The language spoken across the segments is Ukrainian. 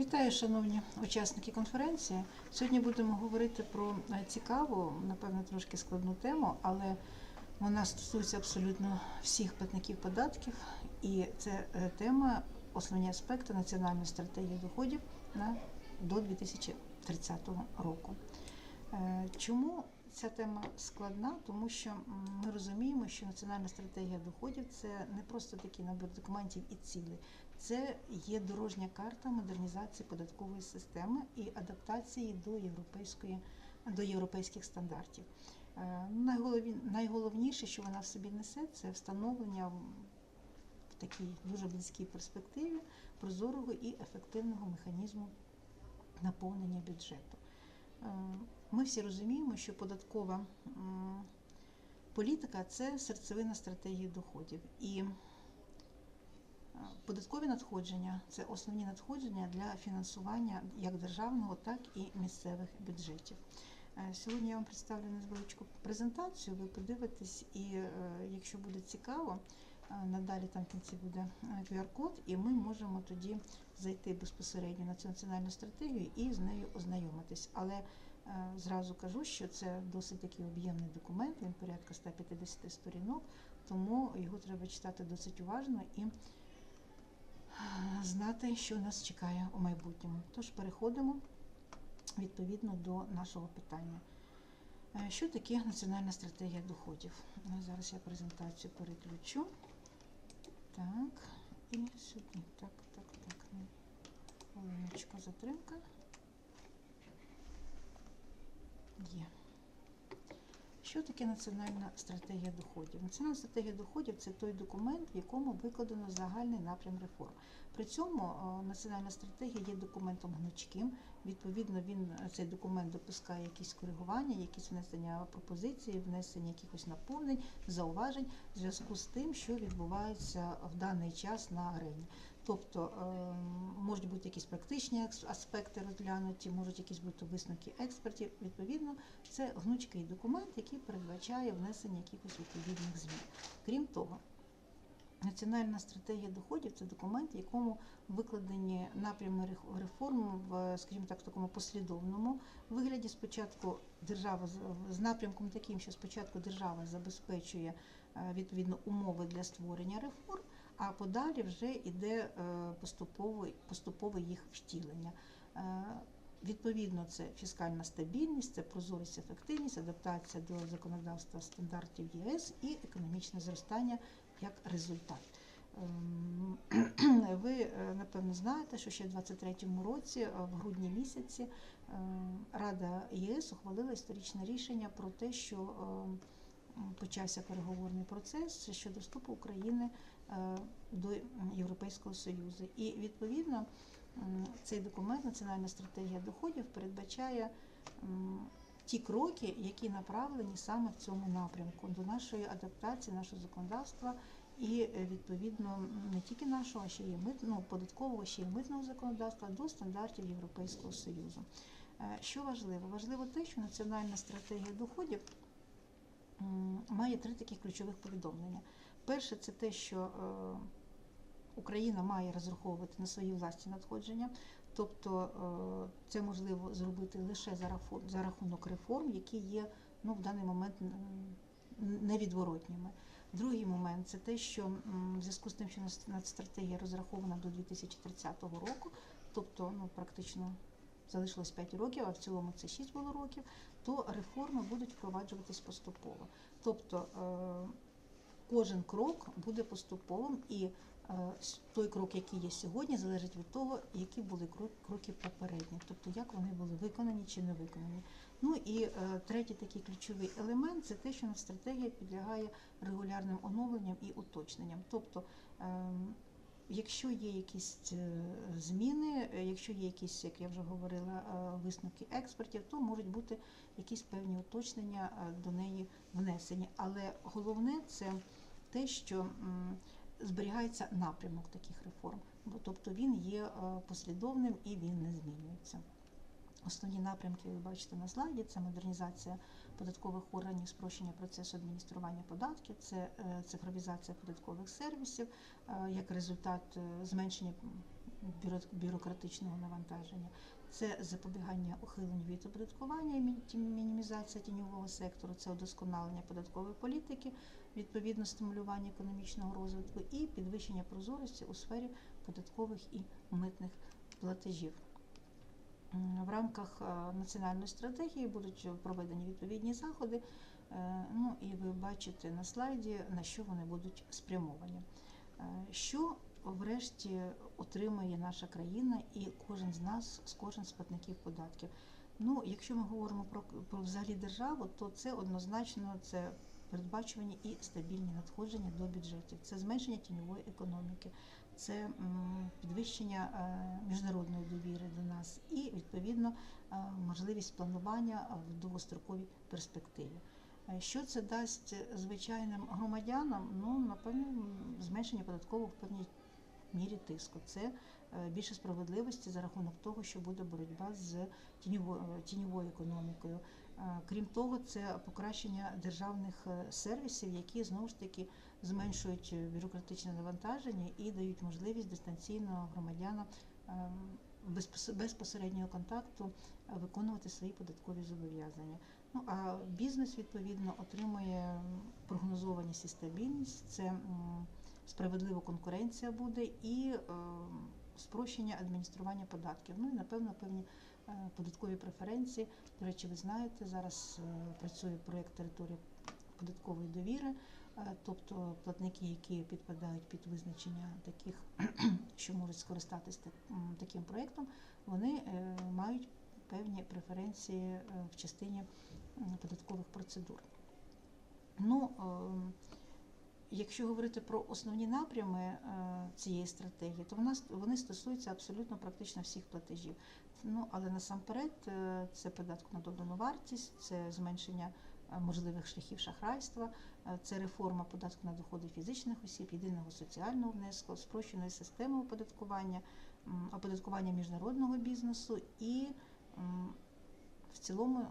Вітаю, шановні учасники конференції. Сьогодні будемо говорити про е, цікаву, напевно, трошки складну тему, але вона стосується абсолютно всіх платників податків, і це е, тема основні аспекти національної стратегії доходів на до 2030 року. Е, Чому ця тема складна? Тому що ми розуміємо, що національна стратегія доходів це не просто такий набір документів і цілей, це є дорожня карта модернізації податкової системи і адаптації до європейської до європейських стандартів. Е, Найголовніше, що вона в собі несе, це встановлення в такій дуже близькій перспективі прозорого і ефективного механізму наповнення бюджету. Е, Ми всі розуміємо, що податкова політика це серцевина стратегії доходів. І податкові надходження це основні надходження для фінансування як державного, так і місцевих бюджетів. Е, Сьогодні я вам представлю невеличку презентацію. Ви подивитесь, і е, якщо буде цікаво, е, надалі там в кінці буде QR-код, і ми можемо тоді зайти безпосередньо на цю національну стратегію і з нею ознайомитись. Але зразу кажу, що це досить такий об'ємний документ, він порядка 150 сторінок, тому його треба читати досить уважно і знати, що нас чекає у майбутньому. Тож переходимо відповідно до нашого питання. Е, Що таке національна стратегія доходів? Ну, Зараз я презентацію переключу. Так, і сюди. Так, так, так. ну, Хвилиночку затримка. Є. Що таке національна стратегія доходів? Національна стратегія доходів це той документ, в якому викладено загальний напрям реформ. При цьому е, національна стратегія є документом гнучким. Відповідно, він е, цей документ допускає якісь коригування, якісь внесення пропозицій, внесення якихось наповнень, зауважень в зв'язку з тим, що відбувається в даний час на арені. Тобто е, можуть бути якісь практичні аспекти розглянуті, можуть якісь бути висновки експертів. Відповідно, це гнучкий документ, який передбачає внесення якихось відповідних змін. Крім того, Національна стратегія доходів це документ, в якому викладені напрями реформ в, скажімо так, в такому послідовному вигляді. Спочатку держава з- напрямком таким, що спочатку держава забезпечує е, відповідно умови для створення реформ, а подалі вже йде поступове, поступове їх втілення. Е, Відповідно, це фіскальна стабільність, це прозорість, ефективність, адаптація до законодавства стандартів ЄС і економічне зростання як результат. Ем, Ви е, напевно знаєте, що ще в 2023 році, е, в грудні місяці, Рада ЄС ухвалила історичне рішення про те, що е, почався переговорний процес щодо вступу України до Європейського Союзу. І відповідно цей документ, Національна стратегія доходів, передбачає ті кроки, які направлені саме в цьому напрямку до нашої адаптації, нашого законодавства і е, відповідно не тільки нашого, а ще й мит, ну, податкового, ще й митного законодавства до стандартів Європейського Союзу. Е, Що важливо? Важливо те, що національна стратегія доходів має три таких ключових повідомлення. Перше, це те, що е, Україна має розраховувати на свої власні надходження, тобто е, це можливо зробити лише за рахунок реформ, які є ну, в даний момент невідворотніми. Другий момент це те, що в зв'язку з тим, що нацстратегія розрахована до 2030 року, тобто ну, практично залишилось 5 років, а в цілому це 6 було років, то реформи будуть впроваджуватись поступово. Тобто е, кожен крок буде поступовим, і е, той крок, який є сьогодні, залежить від того, які були кро- кроки попередні, тобто як вони були виконані чи не виконані. Ну і е, третій такий ключовий елемент це те, що стратегія підлягає регулярним оновленням і уточненням. Тобто, ем, якщо є якісь е, зміни, якщо є якісь, як я вже говорила, висновки експертів, то можуть бути якісь певні уточнення до неї внесені. Але головне це те, що зберігається напрямок таких реформ, бо тобто він є е, послідовним і він не змінюється. Основні напрямки ви бачите на слайді: це модернізація податкових органів, спрощення процесу адміністрування податків, це е, цифровізація податкових сервісів, е, як результат зменшення бюрократичного навантаження. Це запобігання ухиленню від оподаткування і мінімізація тіньового сектору, це удосконалення податкової політики, відповідно стимулювання економічного розвитку і підвищення прозорості у сфері податкових і митних платежів. В рамках е, національної стратегії будуть проведені відповідні заходи. Е, Ну і ви бачите на слайді, на що вони будуть спрямовані. Е, Що врешті отримає наша країна і кожен з нас, з кожен з платників податків. Ну, якщо ми говоримо про, про взагалі державу, то це однозначно це передбачувані і стабільні надходження до бюджетів. Це зменшення тіньової економіки, це підвищення е, міжнародної довіри до нас і відповідно е, можливість планування в довгостроковій перспективі. Е, Що це дасть звичайним громадянам? Ну, напевно, зменшення податкового певній мірі тиску. Це більше справедливості за рахунок того, що буде боротьба з тіньовою економікою. Е, Крім того, це покращення державних е, сервісів, які знову ж таки зменшують е, бюрократичне навантаження і дають можливість дистанційного громадяна ем, безпосереднього контакту виконувати свої податкові зобов'язання. Ну а бізнес відповідно отримує прогнозованість і стабільність. Це справедлива конкуренція буде і е, спрощення адміністрування податків. Ну і напевно певні податкові преференції. До речі, ви знаєте, зараз е, працює проєкт території податкової довіри, е, тобто платники, які підпадають під визначення таких, що можуть скористатися таким проєктом, вони е, мають певні преференції е, в частині податкових процедур. Ну, ем, Якщо говорити про основні напрями е, цієї стратегії, то вона вони стосуються абсолютно практично всіх платежів. Ну але насамперед е, це податок на додану вартість, це зменшення е, можливих шляхів шахрайства, це реформа податку на доходи фізичних осіб, єдиного соціального внеску, спрощеної системи оподаткування, оподаткування міжнародного бізнесу і в цілому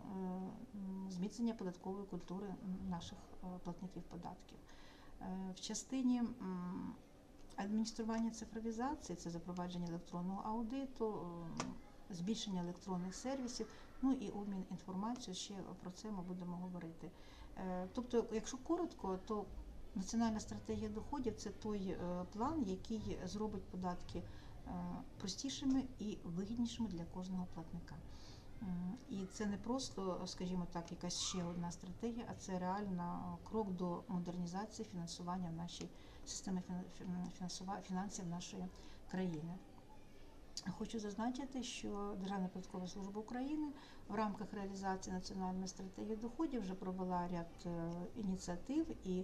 зміцнення податкової культури наших платників податків. Е, В частині адміністрування цифровізації, це запровадження електронного аудиту, збільшення електронних сервісів, ну і обмін інформацією. Ще про це ми будемо говорити. Е, Тобто, якщо коротко, то національна стратегія доходів це той е, план, який зробить податки е, простішими і вигіднішими для кожного платника. І це не просто, скажімо так, якась ще одна стратегія, а це реально крок до модернізації фінансування фін- фінансова- фінансів нашої країни. Хочу зазначити, що Державна податкова служба України в рамках реалізації національної стратегії доходів вже провела ряд е, ініціатив і е,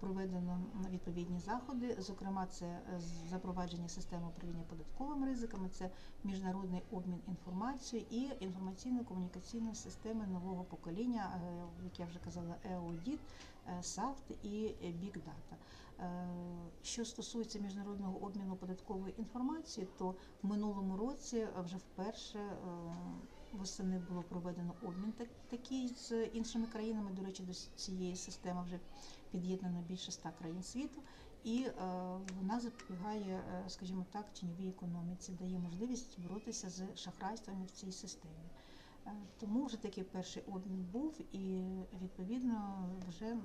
проведено відповідні заходи. Зокрема, це е, запровадження системи управління податковими ризиками, це міжнародний обмін інформацією і інформаційно-комунікаційної системи нового покоління, е, як я вже казала, EODIT, е, SAFT і Data. Е, Що стосується міжнародного обміну податкової інформації, то в минулому році вже вперше восени було проведено обмін так- такий з іншими країнами. До речі, до цієї системи вже під'єднано більше ста країн світу, і е, вона запобігає, е, скажімо так, тіньовій економіці, дає можливість боротися з шахрайствами в цій системі. Е, Тому вже такий перший обмін був, і відповідно вже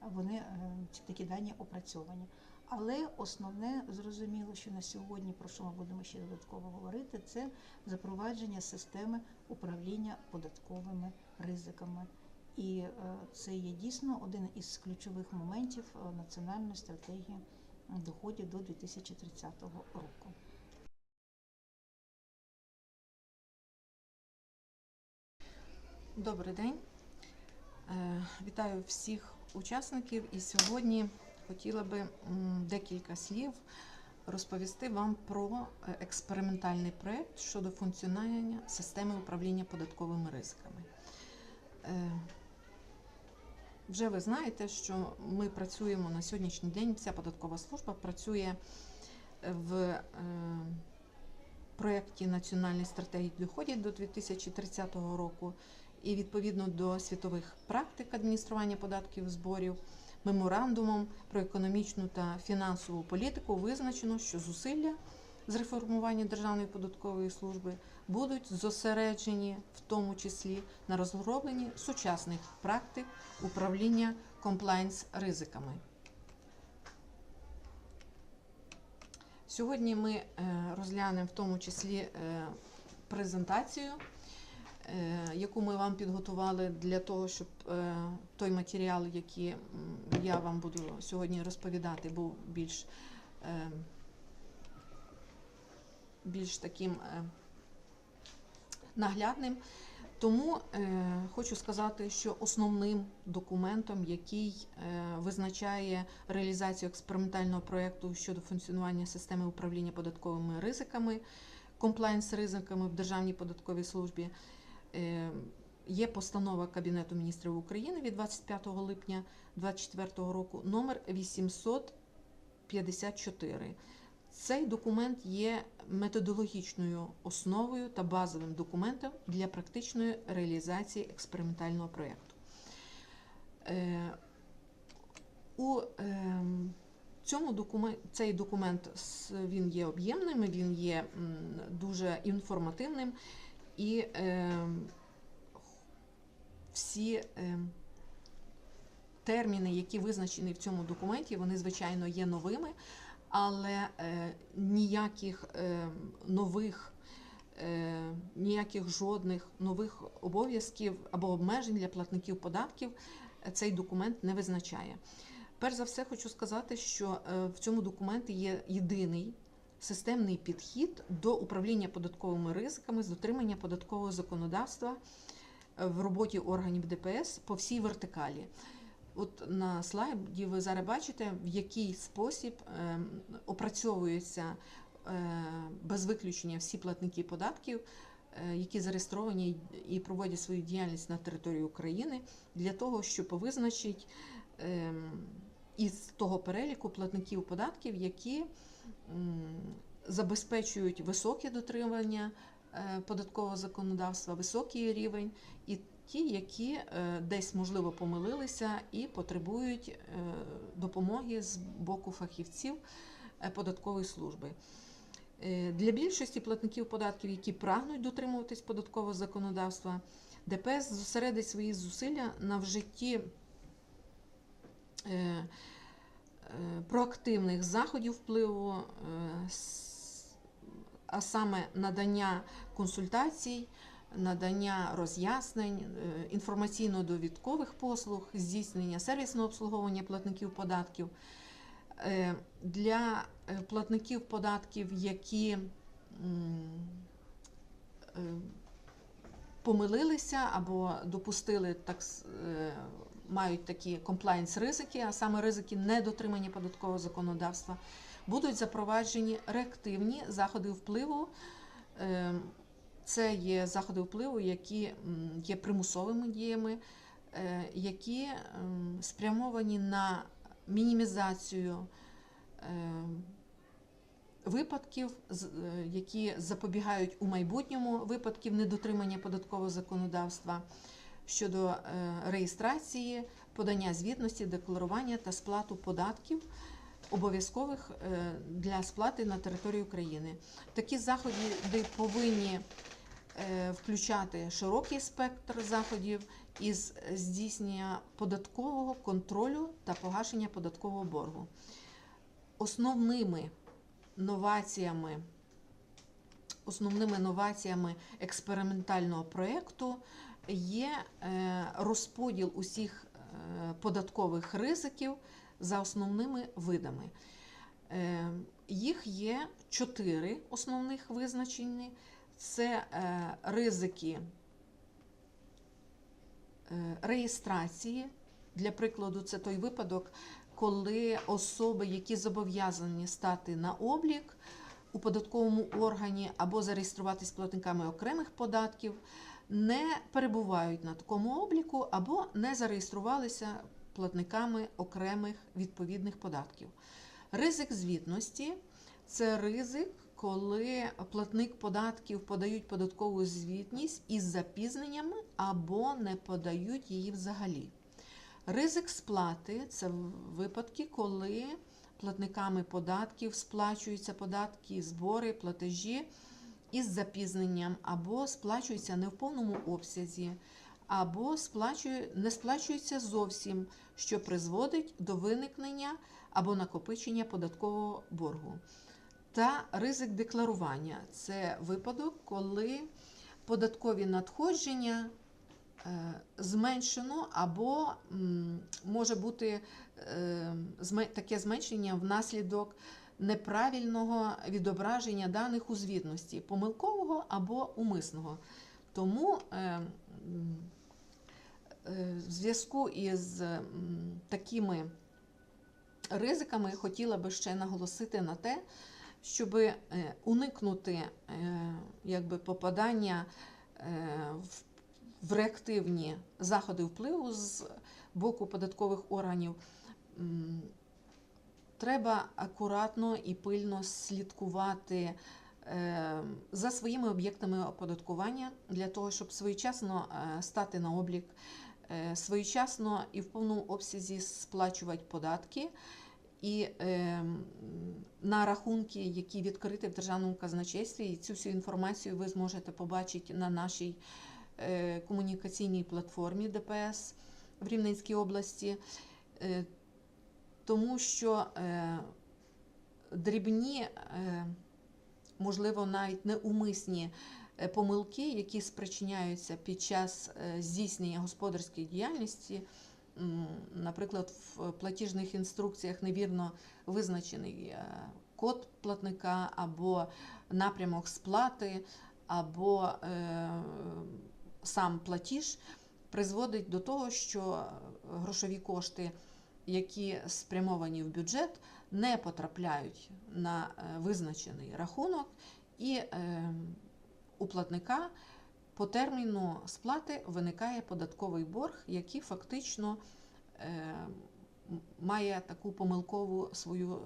вони ці такі дані опрацьовані. Але основне зрозуміло, що на сьогодні, про що ми будемо ще додатково говорити, це запровадження системи управління податковими ризиками. І е, це є дійсно один із ключових моментів е, національної стратегії доходів до 2030 року. Добрий день. Е, Вітаю всіх учасників. І сьогодні хотіла би декілька слів розповісти вам про експериментальний проєкт щодо функціонування системи управління податковими ризиками. Е, Вже ви знаєте, що ми працюємо на сьогоднішній день, вся податкова служба працює в е, проєкті Національної стратегії доходів до 2030 року. І відповідно до світових практик адміністрування податків зборів, меморандумом про економічну та фінансову політику визначено, що зусилля з реформування Державної податкової служби будуть зосереджені в тому числі на розробленні сучасних практик управління комплайнс ризиками. Сьогодні ми е, розглянемо в тому числі е, презентацію, е, яку ми вам підготували для того, щоб той матеріал, який я вам буду сьогодні розповідати, був більш, більш таким е, наглядним. Тому е, хочу сказати, що основним документом, який е, визначає реалізацію експериментального проєкту щодо функціонування системи управління податковими ризиками, комплайнс ризиками в Державній податковій службі, є постанова Кабінету міністрів України від 25 липня 2024 року номер 854. Цей документ є методологічною основою та базовим документом для практичної реалізації експериментального проєкту. Е, у е, цьому документ, цей документ він є об'ємним, він є дуже інформативним і е, всі е, терміни, які визначені в цьому документі, вони звичайно є новими але е, ніяких е, нових, е, ніяких жодних нових обов'язків або обмежень для платників податків цей документ не визначає. Перш за все, хочу сказати, що в цьому документі є єдиний системний підхід до управління податковими ризиками з дотримання податкового законодавства в роботі органів ДПС по всій вертикалі. От на слайді ви зараз бачите, в який спосіб е, опрацьовуються е, без виключення всі платники податків, е, які зареєстровані і проводять свою діяльність на території України, для того, щоб визначити е, із того переліку платників податків, які забезпечують високе дотримання е, податкового законодавства, високий рівень. І ті, які е, десь можливо помилилися і потребують е, допомоги з боку фахівців е, податкової служби. Для більшості платників податків, які прагнуть дотримуватись податкового законодавства, ДПС зосередить свої зусилля на вжитті проактивних заходів впливу, а саме надання консультацій, надання роз'яснень, е, інформаційно-довідкових послуг, здійснення сервісного обслуговування платників податків. Е, Для е, платників податків, які помилилися або допустили так, мають такі комплайнс ризики, а саме ризики недотримання податкового законодавства, будуть запроваджені реактивні заходи впливу. Це є заходи впливу, які є примусовими діями, е, які спрямовані на мінімізацію е, випадків, е, які запобігають у майбутньому випадків недотримання податкового законодавства щодо реєстрації, подання звітності, декларування та сплату податків. Обов'язкових для сплати на території України. Такі заходи повинні включати широкий спектр заходів із здійснення податкового контролю та погашення податкового боргу. Основними новаціями, основними новаціями експериментального проєкту є е, розподіл усіх е, податкових ризиків за основними видами. Е, Їх є чотири основних визначені. Це е, ризики е, реєстрації. Для прикладу, це той випадок, коли особи, які зобов'язані стати на облік у податковому органі або зареєструватись платниками окремих податків, не перебувають на такому обліку або не зареєструвалися платниками окремих відповідних податків. Ризик звітності це ризик, коли платник податків подають податкову звітність із запізненнями або не подають її взагалі. Ризик сплати це випадки, коли платниками податків сплачуються податки, збори, платежі із запізненням, або сплачуються не в повному обсязі, або не сплачуються зовсім, що призводить до виникнення або накопичення податкового боргу. Та ризик декларування це випадок, коли податкові надходження е, зменшено або може бути е, таке зменшення внаслідок неправильного відображення даних у звітності, помилкового або умисного. Тому е, в зв'язку із такими ризиками хотіла би ще наголосити на те, щоб уникнути е, якби, попадання е, в, реактивні заходи впливу з боку податкових органів. Треба акуратно і пильно слідкувати е, за своїми об'єктами оподаткування для того, щоб своєчасно е, стати на облік, е, своєчасно і в повному обсязі сплачувати податки. І е, на рахунки, які відкриті в державному казначействі, і цю всю інформацію ви зможете побачити на нашій е, комунікаційній платформі ДПС в Рівненській області. Е, тому що е, дрібні, е, можливо, навіть неумисні е, помилки, які спричиняються під час е, здійснення господарської діяльності, наприклад, в платіжних інструкціях невірно визначений е, код платника або напрямок сплати, або е, сам платіж, призводить до того, що грошові кошти які спрямовані в бюджет, не потрапляють на е, визначений рахунок, і у платника по терміну сплати виникає податковий борг, який фактично е, має таку помилкову свою е,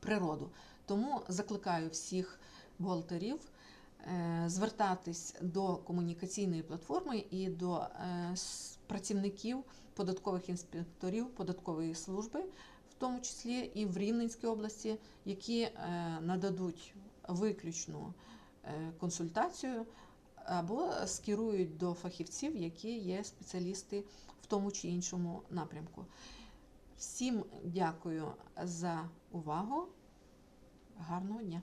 природу. Тому закликаю всіх бухгалтерів е, звертатись до комунікаційної платформи і до е, працівників податкових інспекторів податкової служби, в тому числі і в Рівненській області, які нададуть виключну консультацію або скерують до фахівців, які є спеціалісти в тому чи іншому напрямку. Всім дякую за увагу. Гарного дня!